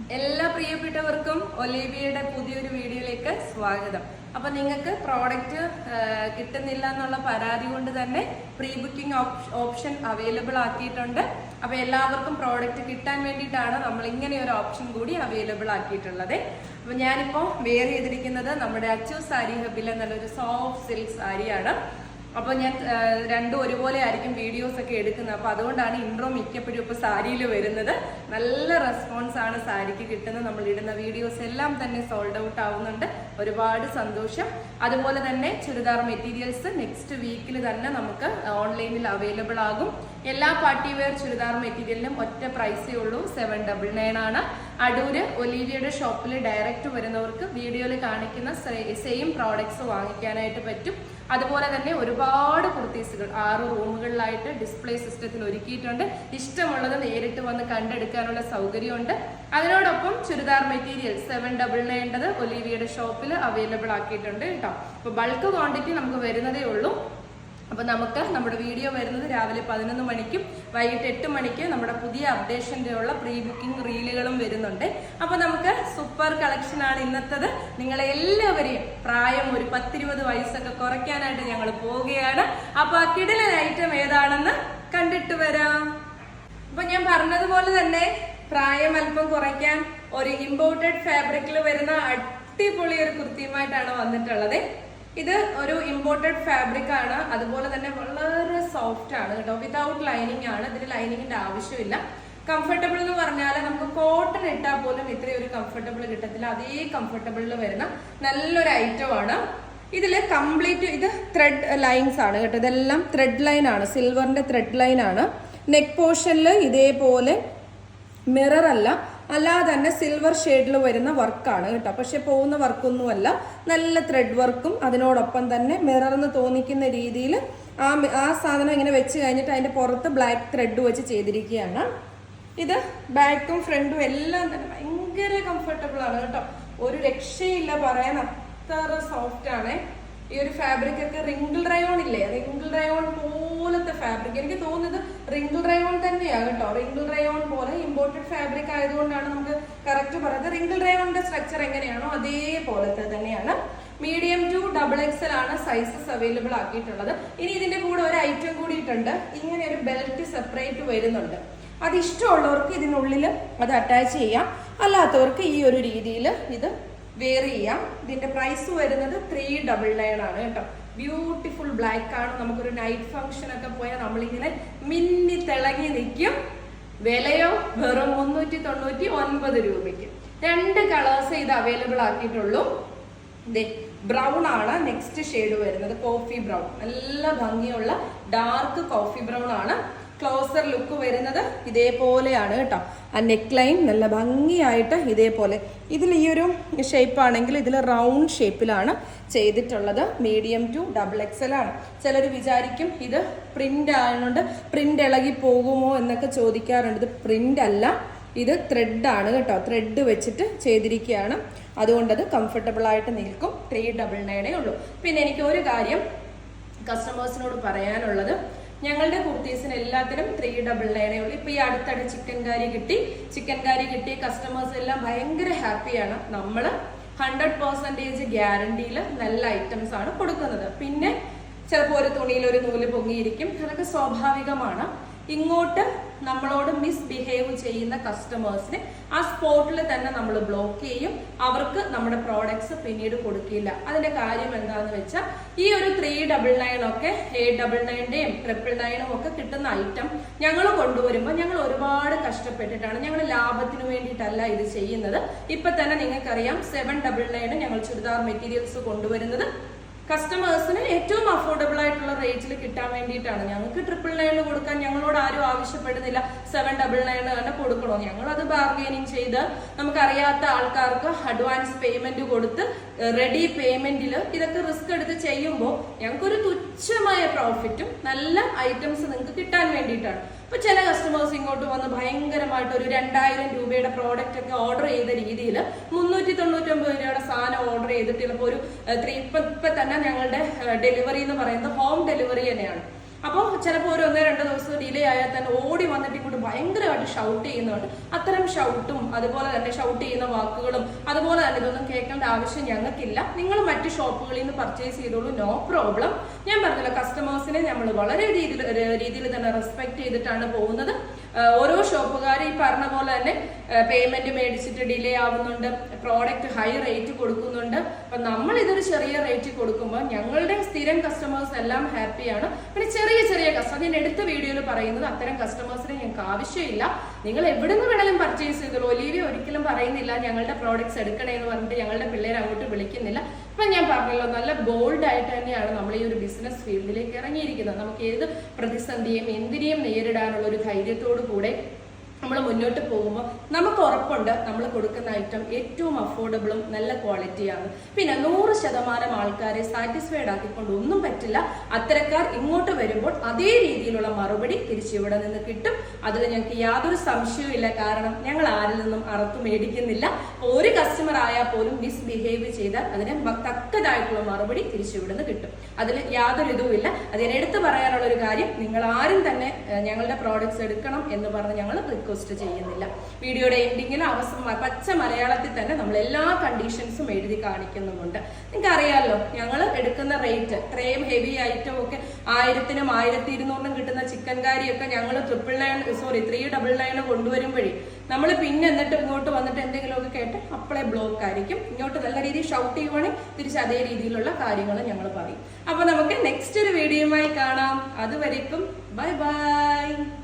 എല്ലാ പ്രിയപ്പെട്ടവർക്കും ഒലീവിയുടെ പുതിയൊരു വീഡിയോയിലേക്ക് സ്വാഗതം. അപ്പൊ നിങ്ങൾക്ക് പ്രോഡക്റ്റ് കിട്ടുന്നില്ല എന്നുള്ള പരാതി കൊണ്ട് തന്നെ പ്രീ ബുക്കിംഗ് ഓപ്ഷൻ അവൈലബിൾ ആക്കിയിട്ടുണ്ട്. അപ്പൊ എല്ലാവർക്കും പ്രോഡക്റ്റ് കിട്ടാൻ വേണ്ടിയിട്ടാണ് നമ്മൾ ഇങ്ങനെ ഒരു ഓപ്ഷൻ കൂടി അവൈലബിൾ ആക്കിയിട്ടുള്ളത്. അപ്പൊ ഞാനിപ്പോ വെയർ ചെയ്തിരിക്കുന്നത് നമ്മുടെ അച്ചു സാരി ഹബിലെ നല്ലൊരു സോഫ്റ്റ് സിൽക്ക് സാരിയാണ് അപ്പോൾ ഞാൻ രണ്ടും ഒരുപോലെ ആയിരിക്കും വീഡിയോസ് ഒക്കെ എടുക്കുന്നത്. അപ്പോൾ അതുകൊണ്ടാണ് ഇൻട്രോ മിക്കപ്പോഴും ഇപ്പോൾ സാരിയിൽ വരുന്നത്. നല്ല റെസ്പോൺസ് ആണ് സാരിക്ക് കിട്ടുന്നത്. നമ്മൾ ഇടുന്ന വീഡിയോസ് എല്ലാം തന്നെ സോൾഡ് ഔട്ട് ആവുന്നുണ്ട്. ഒരുപാട് സന്തോഷം. അതുപോലെ തന്നെ ചുരിദാർ മെറ്റീരിയൽസ് നെക്സ്റ്റ് വീക്കിൽ തന്നെ നമുക്ക് ഓൺലൈനിൽ അവൈലബിൾ ആകും. എല്ലാ പാർട്ടി വെയർ ചുരിദാർ മെറ്റീരിയലിനും ഒറ്റ പ്രൈസേ ഉള്ളൂ. സെവൻ ഡബിൾ നയൻ ആണ്. അടൂര് ഒലീവിയയുടെ ഷോപ്പിൽ ഡയറക്റ്റ് വരുന്നവർക്ക് വീഡിയോയിൽ കാണിക്കുന്ന സെയിം പ്രോഡക്ട്സ് വാങ്ങിക്കാനായിട്ട് പറ്റും. അതുപോലെ തന്നെ ഒരുപാട് കുർത്തീസുകൾ ആറ് റൂമുകളിലായിട്ട് ഡിസ്പ്ലേ സിസ്റ്റത്തിൽ ഒരുക്കിയിട്ടുണ്ട്. ഇഷ്ടമുള്ളത് നേരിട്ട് വന്ന് കണ്ടെടുക്കാനുള്ള സൗകര്യമുണ്ട്. അതിനോടൊപ്പം ചുരിദാർ മെറ്റീരിയൽ സെവൻ ഡബിൾ നയന്റത് ഒലീവിയുടെ ഷോപ്പിൽ അവൈലബിൾ ആക്കിയിട്ടുണ്ട് കേട്ടോ. അപ്പോൾ ബൾക്ക് ക്വാണ്ടിറ്റി നമുക്ക് വരുന്നതേ ഉള്ളൂ. അപ്പോൾ നമുക്ക് നമ്മുടെ വീഡിയോ വരുന്നത് രാവിലെ പതിനൊന്ന് മണിക്കും വൈകിട്ട് എട്ട് മണിക്ക് നമ്മുടെ പുതിയ അപ്ഡേഷന്റെ ഉള്ള പ്രീ ബുക്കിംഗ് റീലുകളും വരുന്നുണ്ട്. അപ്പോൾ നമുക്ക് സൂപ്പർ കളക്ഷനാണ് ഇന്നത്തത്. നിങ്ങളെ എല്ലാവരെയും പ്രായം ഒരു പത്തിരുപത് വയസ്സൊക്കെ കുറയ്ക്കാനായിട്ട് ഞങ്ങൾ പോവുകയാണ്. അപ്പോൾ ആ കിടിലൻ ഐറ്റം ഏതാണെന്ന് കണ്ടിട്ട് വരാം. അപ്പോൾ ഞാൻ പറഞ്ഞതുപോലെ തന്നെ പ്രായം അല്പം കുറയ്ക്കാൻ ഒരു ഇമ്പോർട്ടഡ് ഫാബ്രിക്കിൽ വരുന്ന അടിപൊളി ഒരു കുർത്തിയുമായിട്ടാണ് വന്നിട്ടുള്ളത്. ഇത് ഒരു ഇമ്പോർട്ടഡ് ഫാബ്രിക് ആണ്. അതുപോലെ തന്നെ വളരെ സോഫ്റ്റ് ആണ് കേട്ടോ. വിതൗട്ട് ലൈനിങ് ആണ്. ഇതിന് ലൈനിങ്ങിന്റെ ആവശ്യമില്ല. കംഫർട്ടബിൾ എന്ന് പറഞ്ഞാൽ നമുക്ക് കോട്ടൺ ഇട്ടാൽ പോലും ഇത്രയും ഒരു കംഫർട്ടബിൾ കിട്ടത്തില്ല. അതേ കംഫർട്ടബിളിൽ വരുന്ന നല്ലൊരു ഐറ്റം ആണ്. ഇതിൽ കംപ്ലീറ്റ് ഇത് ത്രെഡ് ലൈൻസ് ആണ് കേട്ടോ. ഇതെല്ലാം ത്രെഡ് ലൈൻ ആണ്. സിൽവറിന്റെ ത്രെഡ് ലൈൻ ആണ്. നെക്ക് പോർഷനിൽ ഇതേപോലെ മിറർ അല്ല. അല്ലാതെ തന്നെ സിൽവർ ഷെയ്ഡിൽ വരുന്ന വർക്കാണ് കേട്ടോ. പക്ഷെ പോകുന്ന വർക്കൊന്നുമല്ല നല്ല ത്രെഡ് വർക്കും അതിനോടൊപ്പം തന്നെ മിറർന്ന് തോന്നിക്കുന്ന രീതിയിൽ ആ ആ സാധനം ഇങ്ങനെ വെച്ച് കഴിഞ്ഞിട്ട് അതിന്റെ പുറത്ത് ബ്ലാക്ക് ത്രെഡ് വെച്ച് ചെയ്തിരിക്കുകയാണ്. ഇത് ബാക്കും ഫ്രണ്ടും എല്ലാം തന്നെ ഭയങ്കര കംഫർട്ടബിൾ ആണ് കേട്ടോ. ഒരു രക്ഷയില്ല പറയാൻ അത്ര സോഫ്റ്റ് ആണ്. ഈ ഒരു ഫാബ്രിക് ഒക്കെ റിങ്കിൾ റയോൺ ഇല്ലേ? റിങ്കിൾ റയോൺ പോലത്തെ ഫാബ്രിക് എനിക്ക് തോന്നുന്നത് റിങ്കിൾ റയോൺ തന്നെയാണ് കേട്ടോ. റിംഗിൾ റയോൺ പോലെ ഇമ്പോർട്ടഡ് ഫാബ്രിക് ആയതുകൊണ്ടാണ് നമുക്ക് കറക്റ്റ് പറയുന്നത്. റിംഗിൾ റയോണിന്റെ സ്ട്രക്ചർ എങ്ങനെയാണോ അതേപോലത്തെ തന്നെയാണ്. മീഡിയം ടു ഡബിൾ എക്സൽ ആണ് സൈസസ് അവൈലബിൾ ആക്കിയിട്ടുള്ളത്. ഇനി ഇതിന്റെ കൂടെ ഒരു ഐറ്റം കൂടിയിട്ടുണ്ട്. ഇങ്ങനെ ഒരു ബെൽറ്റ് സെപ്പറേറ്റ് വരുന്നുണ്ട്. അത് ഇഷ്ടമുള്ളവർക്ക് ഇതിനുള്ളിൽ അത് അറ്റാച്ച് ചെയ്യാം. അല്ലാത്തവർക്ക് ഈ ഒരു രീതിയിൽ ഇത് വെയർ ചെയ്യാം. ഇതിന്റെ പ്രൈസ് വരുന്നത് ത്രീ ഡബിൾ നയൻ ആണ് കേട്ടോ. ബ്യൂട്ടിഫുൾ ബ്ലാക്ക് ആണ്. നമുക്കൊരു നൈറ്റ് ഫംഗ്ഷൻ ഒക്കെ പോയാൽ നമ്മളിങ്ങനെ മിന്നി തിളങ്ങി നിൽക്കും. വിലയോ വെറും മുന്നൂറ്റി തൊണ്ണൂറ്റി ഒൻപത് രൂപയ്ക്ക്. രണ്ട് കളേഴ്സ് ഇത് അവൈലബിൾ ആക്കിയിട്ടുള്ളൂ. ബ്രൗൺ ആണ് നെക്സ്റ്റ് ഷെയ്ഡ് വരുന്നത്. കോഫി ബ്രൗൺ നല്ല ഭംഗിയുള്ള ഡാർക്ക് കോഫി ബ്രൗൺ ആണ്. ക്ലോസർ ലുക്ക് വരുന്നത് ഇതേപോലെയാണ് കേട്ടോ. ആ നെക്ക് ലൈൻ നല്ല ഭംഗിയായിട്ട് ഇതേപോലെ. ഇതിൽ ഈ ഒരു ഷേപ്പ് ആണെങ്കിൽ ഇതിൽ റൗണ്ട് ഷേപ്പിലാണ് ചെയ്തിട്ടുള്ളത്. മീഡിയം ടു ഡബിൾ എക്സൽ ആണ്. ചിലർ വിചാരിക്കും ഇത് പ്രിന്റ് ആയതുകൊണ്ട് പ്രിന്റ് ഇളകി പോകുമോ എന്നൊക്കെ ചോദിക്കാറുണ്ട്. ഇത് പ്രിന്റ് അല്ല ഇത് ത്രെഡ് ആണ് കേട്ടോ. ത്രെഡ് വെച്ചിട്ട് ചെയ്തിരിക്കുകയാണ്. അതുകൊണ്ടത് കംഫർട്ടബിൾ ആയിട്ട് നിൽക്കും. ത്രീ ഡബിൾ നയനേ ഉള്ളൂ. പിന്നെ എനിക്ക് ഒരു കാര്യം കസ്റ്റമേഴ്സിനോട് പറയാനുള്ളത്. ഞങ്ങളുടെ കുർത്തീസിന് എല്ലാത്തിനും ത്രീ ഡബിൾ നയനേ ഉള്ളൂ. ഇപ്പൊ ഈ അടുത്തിടെ ചിക്കൻ കാരി കിട്ടി. ചിക്കൻ കാരി കിട്ടിയ കസ്റ്റമേഴ്സ് എല്ലാം ഭയങ്കര ഹാപ്പിയാണ് നമ്മൾ ഹൺഡ്രഡ് പെർസെന്റേജ് ഗ്യാരണ്ടിയിൽ നല്ല ഐറ്റംസ് ആണ് കൊടുക്കുന്നത്. പിന്നെ ചിലപ്പോൾ ഒരു തുണിയിൽ ഒരു നൂൽ പൊങ്ങിയിരിക്കും. അതൊക്കെ സ്വാഭാവികമാണ്. ഇങ്ങോട്ട് നമ്മളോട് മിസ്ബിഹേവ് ചെയ്യുന്ന കസ്റ്റമേഴ്സിനെ ആ സ്പോട്ടിൽ തന്നെ നമ്മൾ ബ്ലോക്ക് ചെയ്യും. അവർക്ക് നമ്മുടെ പ്രോഡക്ട്സ് പിന്നീട് കൊടുക്കില്ല. അതിന്റെ കാര്യം എന്താണെന്ന് വെച്ചാൽ ഈ ഒരു ത്രീ ഡബിൾ നയൻ ഒക്കെ എയ്റ്റ് ഡബിൾ നയന്റെയും ട്രിപ്പിൾ നയനും ഒക്കെ കിട്ടുന്ന ഐറ്റം ഞങ്ങൾ കൊണ്ടുവരുമ്പോൾ ഞങ്ങൾ ഒരുപാട് കഷ്ടപ്പെട്ടിട്ടാണ് ഞങ്ങൾ ലാഭത്തിന് വേണ്ടിയിട്ടല്ല ഇത് ചെയ്യുന്നത്. ഇപ്പൊ തന്നെ നിങ്ങൾക്കറിയാം സെവൻ ഡബിൾ നയന് ഞങ്ങൾ ചുരിദാർ മെറ്റീരിയൽസ് കൊണ്ടുവരുന്നത്. കസ്റ്റമേഴ്സിന് ഏറ്റവും അഫോർഡബിൾ ആയിട്ടുള്ള റേറ്റിൽ കിട്ടാൻ വേണ്ടിയിട്ടാണ്. ഞങ്ങൾക്ക് ട്രിപ്പിൾ നയന് കൊടുക്കാൻ ഞങ്ങളോട് ആരും ആവശ്യപ്പെടുന്നില്ല. സെവൻ ഡബിൾ നയൻ തന്നെ കൊടുക്കണോ? ഞങ്ങൾ അത് ബാർഗെയിനിങ് ചെയ്ത് നമുക്കറിയാത്ത ആൾക്കാർക്ക് അഡ്വാൻസ് പേയ്മെന്റ് കൊടുത്ത് റെഡി പേയ്മെന്റിൽ ഇതൊക്കെ റിസ്ക് എടുത്ത് ചെയ്യുമ്പോൾ ഞങ്ങൾക്കൊരു തുച്ഛമായ പ്രോഫിറ്റും നല്ല ഐറ്റംസ് നിങ്ങൾക്ക് കിട്ടാൻ വേണ്ടിയിട്ടാണ്. ഇപ്പൊ ചില കസ്റ്റമേഴ്സ് ഇങ്ങോട്ട് വന്ന് ഭയങ്കരമായിട്ട് ഒരു രണ്ടായിരം രൂപയുടെ പ്രോഡക്റ്റ് ഒക്കെ ഓർഡർ ചെയ്ത രീതിയിൽ മുന്നൂറ്റി തൊണ്ണൂറ്റൊമ്പത് രൂപയുടെ സാധനം ഓർഡർ ചെയ്തിട്ട് ചിലപ്പോൾ ഒരു ത്രീ ഇപ്പൊ തന്നെ ഞങ്ങളുടെ ഡെലിവറി എന്ന് പറയുന്നത് ഹോം ഡെലിവറി തന്നെയാണ്. അപ്പോൾ ചിലപ്പോൾ ഒരു ഒന്നോ രണ്ടോ ദിവസം ഡിലേ ആയാൽ തന്നെ ഓടി വന്നിട്ട് ഇങ്ങോട്ട് ഭയങ്കരമായിട്ട് ഷൗട്ട് ചെയ്യുന്നുണ്ട്. അത്തരം ഷൗട്ടും അതുപോലെ തന്നെ ഷൗട്ട് ചെയ്യുന്ന വാക്കുകളും അതുപോലെ തന്നെ ഇതൊന്നും കേൾക്കേണ്ട ആവശ്യം ഞങ്ങൾക്കില്ല. നിങ്ങൾ മറ്റ് ഷോപ്പുകളിൽ നിന്ന് പർച്ചേസ് ചെയ്തോളൂ നോ പ്രോബ്ലം ഞാൻ പറഞ്ഞല്ലോ കസ്റ്റമേഴ്സിനെ നമ്മൾ വളരെ രീതിയിൽ രീതിയിൽ തന്നെ റെസ്പെക്ട് ചെയ്തിട്ടാണ് പോകുന്നത്. ഓരോ ഷോപ്പുകാരും ഈ പറഞ്ഞ പോലെ തന്നെ പേയ്മെന്റ് മേടിച്ചിട്ട് ഡിലേ ആവുന്നുണ്ട് പ്രോഡക്റ്റ് ഹൈ റേറ്റ് കൊടുക്കുന്നുണ്ട്. അപ്പൊ നമ്മൾ ഇതൊരു ചെറിയ റേറ്റ് കൊടുക്കുമ്പോൾ ഞങ്ങളുടെ സ്ഥിരം കസ്റ്റമേഴ്സ് എല്ലാം ഹാപ്പിയാണ് പിന്നെ ചെറിയ ചെറിയ കസ്റ്റമർ ഞാൻ എടുത്ത വീഡിയോയിൽ പറയുന്നത് അത്തരം കസ്റ്റമേഴ്സിനെ ഞങ്ങൾക്ക് ആവശ്യമില്ല. നിങ്ങൾ എവിടെ നിന്ന് വേണമെങ്കിലും പർച്ചേസ് ചെയ്തോളൂ. ഒലീവി ഒരിക്കലും പറയുന്നില്ല ഞങ്ങളുടെ പ്രോഡക്ട്സ് എടുക്കണേ എന്ന് പറഞ്ഞിട്ട് ഞങ്ങളുടെ പിള്ളേരെ അങ്ങോട്ട് വിളിക്കുന്നില്ല. അപ്പൊ ഞാൻ പറഞ്ഞല്ലോ നല്ല ബോൾഡ് ആയിട്ട് തന്നെയാണ് നമ്മൾ ഈ ഒരു ബിസിനസ് ഫീൽഡിലേക്ക് ഇറങ്ങിയിരിക്കുന്നത്. നമുക്ക് ഏത് പ്രതിസന്ധിയും എന്തിനേയും നേരിടാനുള്ള ഒരു ധൈര്യത്തോടു കൂടെ നമ്മൾ മുന്നോട്ട് പോകുമ്പോൾ നമുക്ക് ഉറപ്പുണ്ട് നമ്മൾ കൊടുക്കുന്ന ഐറ്റം ഏറ്റവും അഫോർഡബിളും നല്ല ക്വാളിറ്റിയാണ് പിന്നെ നൂറ് ശതമാനം ആൾക്കാരെ സാറ്റിസ്ഫൈഡ് ആക്കിക്കൊണ്ട് ഒന്നും പറ്റില്ല. അത്തരക്കാർ ഇങ്ങോട്ട് വരുമ്പോൾ അതേ രീതിയിലുള്ള മറുപടി തിരിച്ചിവിടെ നിന്ന് കിട്ടും. അതിൽ ഞങ്ങൾക്ക് യാതൊരു സംശയവും ഇല്ല. കാരണം ഞങ്ങൾ ആരിൽ നിന്നും അറുത്തു മേടിക്കുന്നില്ല. ഒരു കസ്റ്റമർ ആയാൽ പോലും മിസ്ബിഹേവ് ചെയ്താൽ അതിന് തക്കതായിട്ടുള്ള മറുപടി തിരിച്ചിവിടുന്ന് കിട്ടും. അതിൽ യാതൊരു ഇതും ഇല്ല. അതിന് എടുത്തു പറയാനുള്ള ഒരു കാര്യം നിങ്ങൾ ആരും തന്നെ ഞങ്ങളുടെ പ്രോഡക്ട്സ് എടുക്കണം എന്ന് പറഞ്ഞ് ഞങ്ങൾ റിക്വസ്റ്റ് ചെയ്യുന്നില്ല. വീഡിയോയുടെ എൻഡിങ്ങിൽ അവസാന പച്ച മലയാളത്തിൽ തന്നെ നമ്മൾ എല്ലാ കണ്ടീഷൻസും എഴുതി കാണിക്കുന്നുമുണ്ട്. നിങ്ങൾക്ക് അറിയാമല്ലോ ഞങ്ങൾ എടുക്കുന്ന റേറ്റ് ഇത്രയും ഹെവി ഐറ്റം ഒക്കെ ആയിരത്തിനും ആയിരത്തി ഇരുന്നൂറിനും കിട്ടുന്ന ചിക്കൻ കാരിയൊക്കെ ഞങ്ങൾ triple nine sorry three double nine കൊണ്ടുവരുമ്പോഴേ നമ്മൾ പിന്നെ എന്നിട്ട് ഇങ്ങോട്ട് വന്നിട്ട് എന്തെങ്കിലുമൊക്കെ കേട്ട് അപ്പളെ ബ്ലോക്ക് ആയിരിക്കും. ഇങ്ങോട്ട് നല്ല രീതിയിൽ ഷൗട്ട് ചെയ്യുവാണെങ്കിൽ തിരിച്ച് അതേ രീതിയിലുള്ള കാര്യങ്ങൾ ഞങ്ങൾ പറയും. അപ്പൊ നമുക്ക് നെക്സ്റ്റ് ഒരു വീഡിയോയുമായി കാണാം. അതുവരേക്കും ബൈ ബൈ